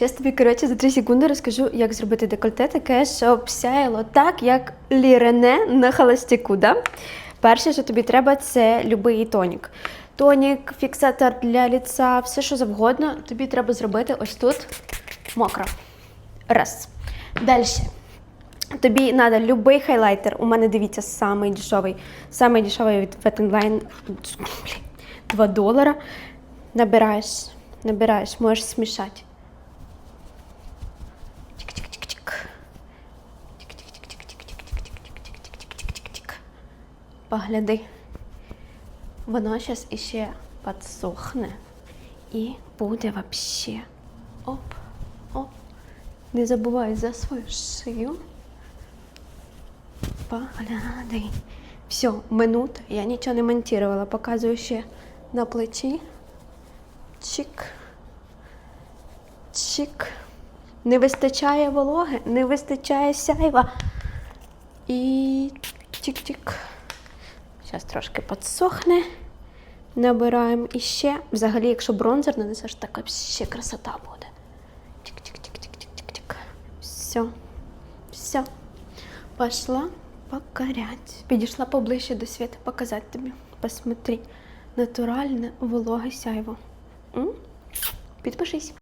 Зараз тобі, коротше, за 3 секунди розкажу, як зробити декольте таке, щоб сяяло так, як лірене на холостяку. Да? Перше, що тобі треба, це любий тонік. Тонік, фіксатор для ліца, все що завгодно. Тобі треба зробити ось тут мокро. Раз. Далі. Тобі треба любий хайлайтер. У мене дивіться, самий дешевий. Самий дешевий від Line. 2 долара. Набираєш, набираєш, можеш смішати. Погляди. Воно зараз іще підсохне і буде вообще. Оп, оп. Не забувай за свою шию. Погляди. Все, минута. Я нічого не монтувала. Показую ще на плечі. Чик. Чик. Не вистачає вологи, не вистачає сяйва. І чик-чик. Зараз трошки підсохне. Набираємо іще. Взагалі, якщо бронзер нанесеш, така ще красота буде. Чик-чик-чик-чик-чик-чик. Все. Все. Пошла покорять. Підійшла поближче до світу, показати тобі. Посмотри. Натуральне вологе сяйво. М? Підпишись.